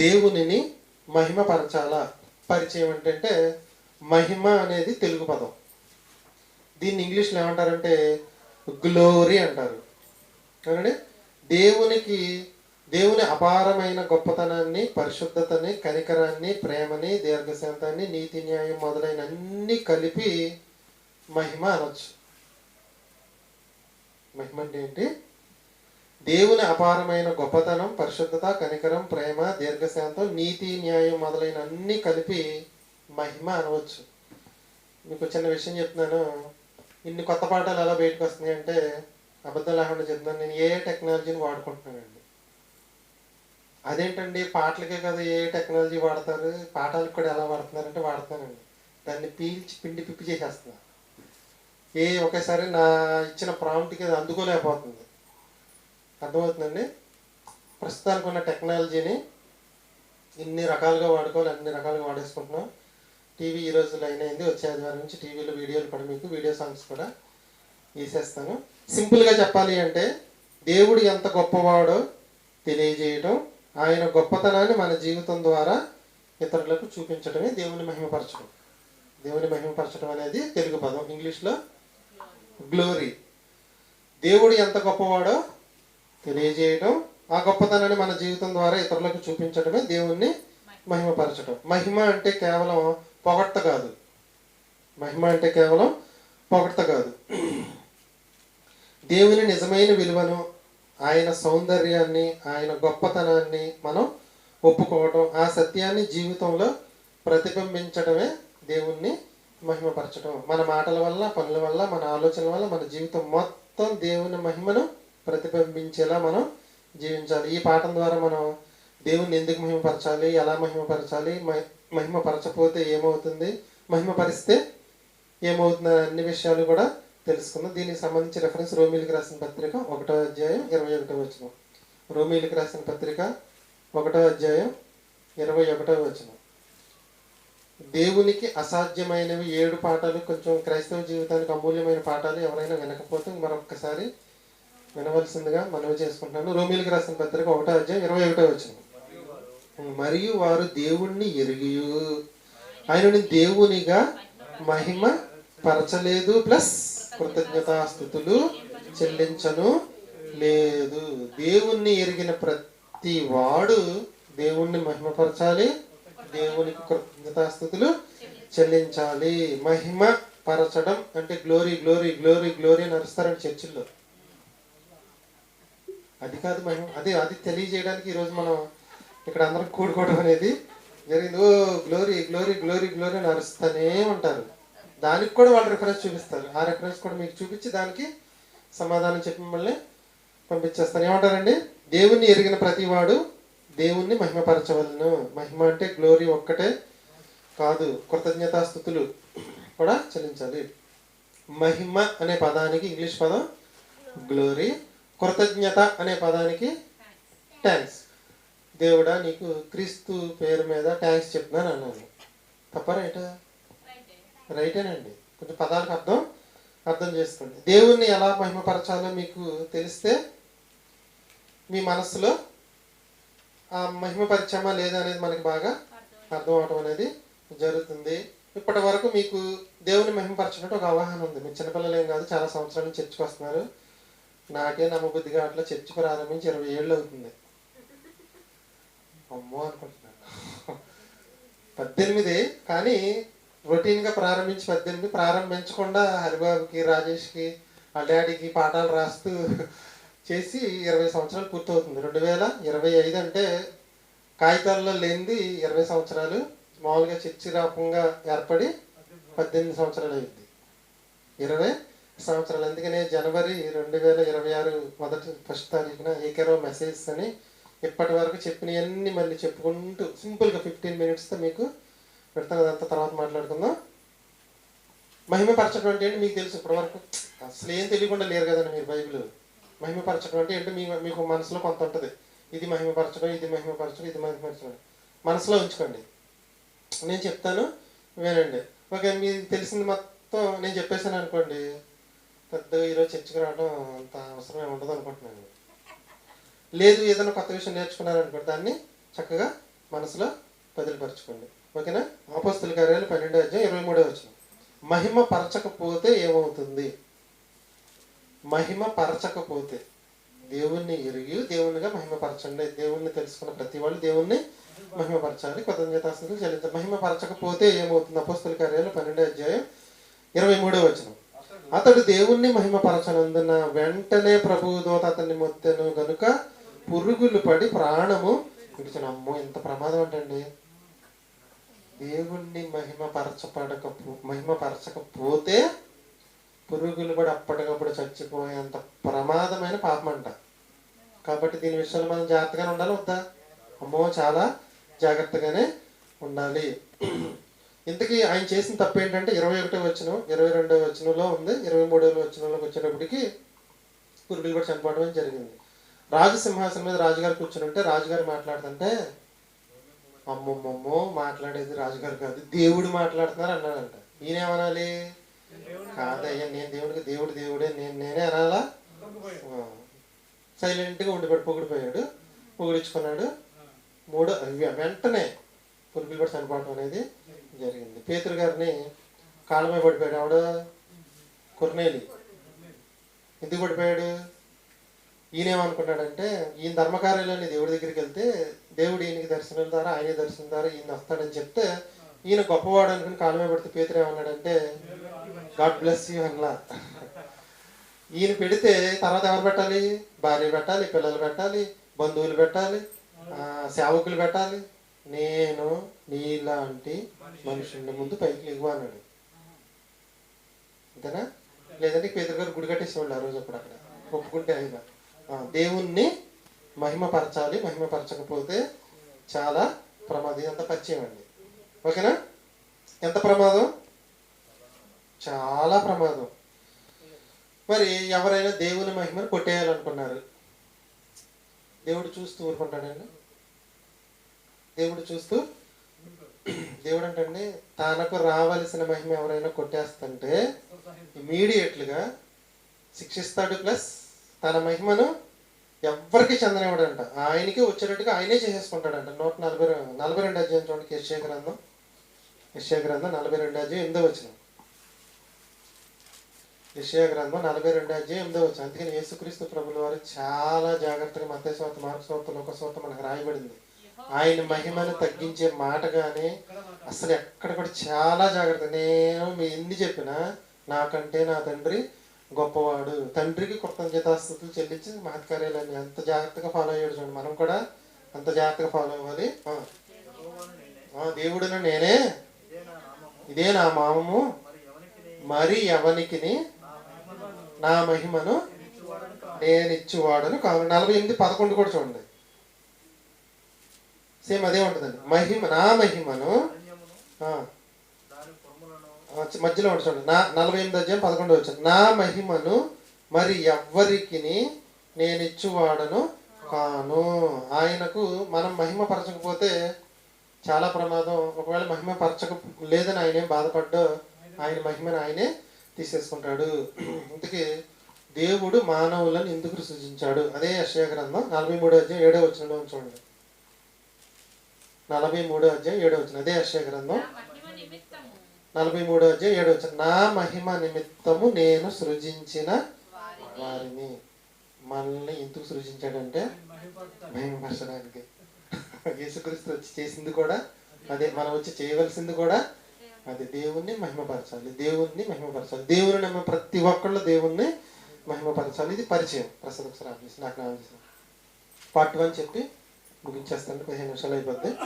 దేవునిని మహిమపరచాలా? పరిచయం ఏంటంటే మహిమ అనేది తెలుగు పదం. దీన్ని ఇంగ్లీష్లో ఏమంటారంటే గ్లోరీ అంటారు. అంటే దేవునికి దేవుని అపారమైన గొప్పతనాన్ని పరిశుద్ధతని కనికరాన్ని ప్రేమని దీర్ఘశాంతాన్ని నీతి న్యాయం మొదలైన అన్ని కలిపి మహిమ అనొచ్చు. మహిమ అంటే ఏంటి? దేవుని అపారమైన గొప్పతనం పరిశుద్ధత కనికరం ప్రేమ దీర్ఘశాంతం నీతి న్యాయం మొదలైన అన్ని కలిపి మహిమ అనవచ్చు. మీకు చిన్న విషయం చెప్తున్నాను. ఇన్ని కొత్త పాఠాలు ఎలా బయటకు వస్తున్నాయి అంటే అబద్ధం లేకుండా చెప్తున్నాను. నేను ఏ టెక్నాలజీని వాడుకుంటున్నానండి? అదేంటండి? పాటలకే కదా ఏ టెక్నాలజీ వాడతారు? పాఠాలకు కూడా ఎలా వాడుతున్నారంటే వాడతానండి దాన్ని పీల్చి పిండి పిప్పి చేసేస్తున్నా ఏ ఒకేసారి నా ఇచ్చిన ప్రాంప్ట్కి అది అందుకోలేకపోతుంది. అర్థమవుతుందండి? ప్రస్తుతానికి ఉన్న టెక్నాలజీని ఇన్ని రకాలుగా వాడుకోవాలి అన్ని రకాలుగా వాడేసుకుంటున్నాం. టీవీ ఈ రోజు లైన్ అయింది వచ్చే ఆదివారం నుంచి టీవీలో వీడియోలు కూడా మీకు వీడియో సాంగ్స్ కూడా వేసేస్తాను. సింపుల్గా చెప్పాలి అంటే దేవుడు ఎంత గొప్పవాడో తెలియజేయడం ఆయన గొప్పతనాన్ని మన జీవితం ద్వారా ఇతరులకు చూపించడమే దేవుని మహిమపరచడం దేవుని మహిమపరచడం అనేది తెలుగు పదం ఇంగ్లీష్లో గ్లోరీ. దేవుడు ఎంత గొప్పవాడో తెలియజేయడం ఆ గొప్పతనాన్ని మన జీవితం ద్వారా ఇతరులకు చూపించడమే దేవుణ్ణి మహిమపరచడం. మహిమ అంటే కేవలం పొగడ్త కాదు. మహిమ అంటే కేవలం పొగడ్త కాదు. దేవుని నిజమైన విలువను ఆయన సౌందర్యాన్ని ఆయన గొప్పతనాన్ని మనం ఒప్పుకోవటం ఆ సత్యాన్ని జీవితంలో ప్రతిబింబించడమే దేవుణ్ణి మహిమపరచడం మన మాటల వల్ల పనుల వల్ల మన ఆలోచనల వల్ల మన జీవితం మొత్తం దేవుని మహిమను ప్రతిబింబించేలా మనం జీవించాలి. ఈ పాఠం ద్వారా మనం దేవుణ్ణి ఎందుకు మహిమపరచాలి? ఎలా మహిమపరచాలి? మహి- మహిమపరచపోతే ఏమవుతుంది? మహిమపరిస్తే ఏమవుతుంది? అన్ని విషయాలు కూడా తెలుసుకుందాం. దీనికి సంబంధించి రెఫరెన్స్ రోమిలికి రాసిన పత్రిక ఒకటో అధ్యాయం ఇరవై ఒకటో వచనం. రోమిలికి రాసిన పత్రిక ఒకటో అధ్యాయం ఇరవై ఒకటో వచనం. దేవునికి అసాధ్యమైనవి ఏడు పాఠాలు కొంచెం క్రైస్తవ జీవితానికి అమూల్యమైన పాఠాలు ఎవరైనా వినకపోతే మరొకసారి వినవలసిందిగా మనవి చేసుకుంటున్నాను. రోమిలకు రాసిన పత్రిక ఒకటో అధ్యాయం ఇరవై ఒకటో వచ్చింది మరియు వారు దేవుణ్ణి ఎరిగి ఆయనని దేవునిగా మహిమ పరచలేదు ప్లస్ కృతజ్ఞతాస్థుతులు చెల్లించను లేదు. దేవుణ్ణి ఎరిగిన ప్రతి వాడు దేవుణ్ణి మహిమపరచాలి దేవునికి కృతజ్ఞతాస్థుతులు చెల్లించాలి. మహిమ పరచడం అంటే గ్లోరీ గ్లోరీ గ్లోరీ గ్లోరీ అని అరుస్తారండి చర్చిల్లో. అది కాదు మహిమ అదే అది తెలియజేయడానికి ఈరోజు మనం ఇక్కడ అందరం కూడుకోవడం అనేది జరిగింది. ఓ గ్లోరీ గ్లోరీ గ్లోరీ గ్లోరీ అని అరుస్తూనే ఉంటారు. దానికి కూడా వాళ్ళు రిఫరెన్స్ చూపిస్తారు. ఆ రిఫరెన్స్ కూడా మీకు చూపించి దానికి సమాధానం చెప్పి మిమ్మల్ని పంపించేస్తాను. ఏమంటారండి? దేవుణ్ణి ఎరిగిన ప్రతివాడు దేవుణ్ణి మహిమపరచవలను. మహిమ అంటే గ్లోరీ ఒక్కటే కాదు కృతజ్ఞతాస్థుతులు కూడా చెల్లించాలి. మహిమ అనే పదానికి ఇంగ్లీష్ పదం గ్లోరీ కృతజ్ఞత అనే పదానికి థ్యాంక్స్ దేవుడా నీకు క్రీస్తు పేరు మీద థ్యాంక్స్ చెప్తున్నాను అన్నాను. తప్ప రైటా రైటేనండి కొంచెం పదాలకు అర్థం అర్థం చేసుకోండి. దేవుణ్ణి ఎలా మహిమపరచాలో మీకు తెలిస్తే మీ మనస్సులో ఆ మహిమపరిచామా లేదా అనేది మనకి బాగా అర్థం అవటం అనేది జరుగుతుంది. ఇప్పటి వరకు మీకు దేవుని మహిమపరచినట్టు ఒక అవగాహన ఉంది. మీ చిన్నపిల్లలు ఏం కాదు చాలా సంవత్సరాల నుంచి చర్చకు వస్తున్నారు. నాకే నమ్మబుద్ధిగా అట్లా చర్చి ప్రారంభించి ఇరవై ఏళ్ళు అవుతుంది. అమ్మో అనుకుంటున్నాను. పద్దెనిమిది కానీ రొటీన్గా ప్రారంభించి పద్దెనిమిది ప్రారంభించకుండా హరిబాబుకి రాజేష్కి వాళ్ళ డాడీకి పాఠాలు రాస్తూ చేసి ఇరవై సంవత్సరాలు పూర్తవుతుంది. రెండు వేల ఇరవై ఐదు అంటే కాగితాల్లో లేనిది ఇరవై సంవత్సరాలు. మామూలుగా చర్చి రాపంగా ఏర్పడి పద్దెనిమిది సంవత్సరాలు అయింది. ఇరవై సంవత్సరాలు. అందుకనే జనవరి రెండు వేల ఇరవై ఆరు మొదటి ఫస్ట్ తారీఖున ఏకేరో మెసేజ్ అని ఇప్పటి వరకు చెప్పినవన్నీ మళ్ళీ చెప్పుకుంటూ సింపుల్గా ఫిఫ్టీన్ మినిట్స్తో మీకు పెడతాను. అదంతా తర్వాత మాట్లాడుకుందాం. మహిమపరచడం అంటే ఏంటి మీకు తెలుసు ఇప్పటి వరకు? అసలు ఏం తెలియకుండా లేరు కదండి మీరు బైబిల్. మహిమపరచడం అంటే ఏంటో? మీ మీకు మనసులో కొంత ఉంటుంది. ఇది మహిమపరచడం ఇది మహిమపరచడం ఇది మహిమపరచడం మనసులో ఉంచుకోండి. నేను చెప్తాను వినండి. ఓకే మీకు తెలిసింది మొత్తం నేను చెప్పేసాను అనుకోండి. పెద్ద ఈరోజు చర్చకు రావడం అంత అవసరం ఉండదు అనుకుంటున్నాను. లేదు ఏదైనా కొత్త విషయం నేర్చుకున్నారనుకో దాన్ని చక్కగా మనసులో బదిలిపరచుకోండి. ఓకేనా? అపోస్తుల కార్యాలు పన్నెండో అధ్యాయం ఇరవై మూడో వచ్చిన మహిమ పరచకపోతే ఏమవుతుంది? మహిమ పరచకపోతే దేవుణ్ణి ఎరిగి దేవునిగా మహిమపరచండి. దేవుణ్ణి తెలుసుకున్న ప్రతి వాళ్ళు దేవుణ్ణి మహిమపరచాలి. కృతజ్ఞతాస్తులు చెల్లించాలి మహిమ పరచకపోతే ఏమవుతుంది? అపోస్తుల కార్యాలు పన్నెండో అధ్యాయం ఇరవై మూడో వచనం. అతడు దేవుణ్ణి మహిమపరచనందున వెంటనే ప్రభువు దోత అతన్ని మొత్తెను గనుక పురుగులు పడి ప్రాణము విడిచిన. అమ్మో ఇంత ప్రమాదం అంటండి. దేవుణ్ణి మహిమపరచపడక మహిమపరచకపోతే పురుగులు పడి అప్పటికప్పుడు చచ్చిపోయేంత ప్రమాదమైన పాపం అంట కాబట్టి దీని విషయంలో మనం జాగ్రత్తగానే ఉండాలి? వద్దా? అమ్మో చాలా జాగ్రత్తగానే ఉండాలి. ఇంతకీ ఆయన చేసిన తప్పు ఏంటంటే ఇరవై ఒకటో వచ్చిన ఇరవై రెండవ వచనంలో ఉంది ఇరవై మూడవ వచనంలోకి వచ్చేటప్పటికి కురుకులు కూడా చనిపోవడం జరిగింది. రాజు సింహాసనం మీద రాజుగారు కూర్చుని ఉంటే రాజుగారు మాట్లాడుతుంటే అమ్మమ్మమ్మో మాట్లాడేది రాజుగారు కాదు దేవుడు మాట్లాడుతున్నారు అన్నాడంట. ఈయనేమనాలి కాదయ్యా నేను దేవుడికి దేవుడు దేవుడే నేను నేనే అనాలా? సైలెంట్గా ఉండిపోయాడు పొగిడిపోయాడు పొగిడించుకున్నాడు. మూడో వెంటనే పురుగులు కూడా చనిపోవడం అనేది జరిగింది. పేతురు గారిని కాళ్ళమే పడిపోయాడు. ఆవిడ కొర్నేలి. ఎందుకు పడిపోయాడు? ఈయనేమనుకున్నాడంటే ఈయన ధర్మకార్యాలని దేవుడి దగ్గరికి వెళ్తే దేవుడు ఈయనకి దర్శనం ద్వారా ఆయనే దర్శనం ద్వారా ఈయన వస్తాడని చెప్తే ఈయన గొప్పవాడు అనుకుని కాలమే పడితే పేతురు ఏమన్నాడంటే గాడ్ బ్లెస్ యూ అన్లా ఈయన పెడితే తర్వాత ఎవరు పెట్టాలి? భార్య పెట్టాలి పిల్లలు పెట్టాలి బంధువులు పెట్టాలి సేవకులు పెట్టాలి. నేను నీలాంటి మనుషుల ముందు పైకి లేవు అన్నాడు. అంతేనా? లేదంటే పేదరు గారు గుడి కట్టేసేవాళ్ళు ఆ రోజు అప్పుడు అక్కడ. ఒప్పుకుంటే ఆయన. దేవుణ్ణి మహిమపరచాలి మహిమపరచకపోతే చాలా ప్రమాదం. ఇదంతా పరిచయం అండి. ఓకేనా? ఎంత ప్రమాదం? చాలా ప్రమాదం. మరి ఎవరైనా దేవుని మహిమను కొట్టేయాలనుకున్నారు? దేవుడు చూస్తూ ఊరుకుంటాడండి దేవుడు చూస్తూ దేవుడు అంటే తనకు రావలసిన మహిమ ఎవరైనా కొట్టేస్తుంటే ఇమీడియట్లుగా శిక్షిస్తాడు ప్లస్ తన మహిమను ఎవ్వరికి చెందనివ్వడంట. ఆయనకి వచ్చేటట్టుగా ఆయనే చేసేసుకుంటాడంట. నూట నలభై నలభై రెండు అధ్యాయం చూడండి యశ్యా గ్రంథం. యశ్యా గ్రంథం నలభై రెండు అధ్యాయం ఎనిమిదో వచ్చిన యశ్యా గ్రంథం నలభై రెండు అధ్యాయం ఎనిమిదో వచ్చిన అందుకని యేసుక్రీస్తు ప్రభుల వారు చాలా జాగ్రత్తగా మతేశ్వత లోక లోకస్వత మనకు రాయబడింది. ఆయన మహిమను తగ్గించే మాట కానీ అసలు ఎక్కడ కూడా చాలా జాగ్రత్త. నేను మీ ఎన్ని చెప్పినా నాకంటే నా తండ్రి గొప్పవాడు. తండ్రికి కృతజ్ఞతాస్థుతులు చెల్లించి మహత్కార్యాలన్నీ ఎంత జాగ్రత్తగా ఫాలో అయ్యాడు చూడండి. మనం కూడా అంత జాగ్రత్తగా ఫాలో అవ్వాలి. ఆ. దేవుడును నేనే. ఇదే నా మామము మరి ఎవనికిని? నా మహిమను నేను ఇచ్చువాడను కావాలి నలభై ఎనిమిది పదకొండు కూడా చూడండి. సేమ్ అదే ఉంటుందండి. మహిమ నా మహిమను మధ్యలో ఉంటుంది నా నలభై ఎనిమిది అధ్యాయం పదకొండు వచ్చాను నా మహిమను మరి ఎవ్వరికి నేను ఇచ్చువాడను కాను. ఆయనకు మనం మహిమ పరచకపోతే చాలా ప్రమాదం. ఒకవేళ మహిమ పరచక లేదని ఆయన ఏం బాధపడ్డా ఆయన మహిమను ఆయనే తీసేసుకుంటాడు. ఇంతకీ దేవుడు మానవులను ఎందుకు సృజించాడు? అదే యెషయా గ్రంథం నలభై మూడు అధ్యాయం ఏడో వచ్చిన చూడండి. నలభై మూడో అధ్యాయం ఏడో వచ్చిన అదే యెషయా గ్రంథం. నలభై మూడో అధ్యాయం ఏడో వచ్చిన నా మహిమ నిమిత్తము నేను సృజించిన వారిని. వారిని. మనల్ని ఎందుకు సృజించాడంటే? మహిమపరచడానికి యేసుక్రీస్తు వచ్చి చేసింది కూడా అదే మనం వచ్చి చేయవలసింది కూడా అదే. దేవుణ్ణి మహిమపరచాలి. దేవుణ్ణి మహిమపరచాలి. దేవుని నమ్మే ప్రతి ఒక్కళ్ళు దేవుణ్ణి మహిమపరచాలి. ఇది పరిచయం. ప్రసాద్ ఒకసారి ఆఫీస్ నాకు నా పార్ట్ వన్ చెప్పి Gugin Chastan Pahin Shalai Bate.